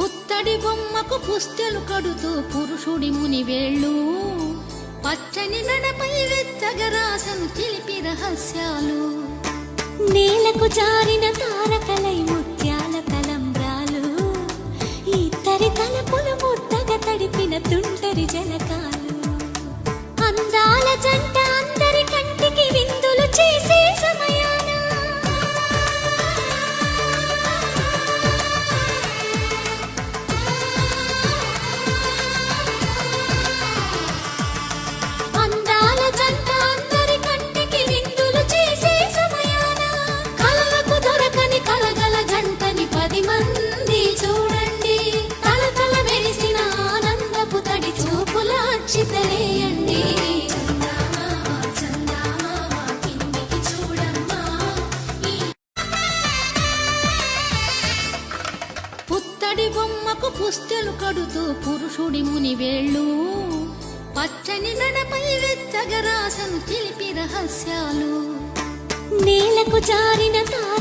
పుత్తడి బొమ్మకు పుస్తెలు కడుతూ పురుషుడి ముని వేళ్ళు. పచ్చని మెడపై వెచ్చగరాసను చిలిపి రహస్యాలు. నేలకు జారిన తారకలై ముత్యాల తలంబ్రాలు. ఇద్దరి తలపులు ముద్దగా తడిపిన తుంటరి జలకాలు. జంటని మంది చూడండి తల తల మెరిసిన ఆనందపు తడి చూపుల అచ్చితలేయండి పుత్తడి బొమ్మకు పుస్తెలు కడుతూ పురుషుడి ముని వేళ్ళు పచ్చని నడపై వెచ్చగరాసను తెలిపి రహస్యాలు. నేలకు జారిన తారక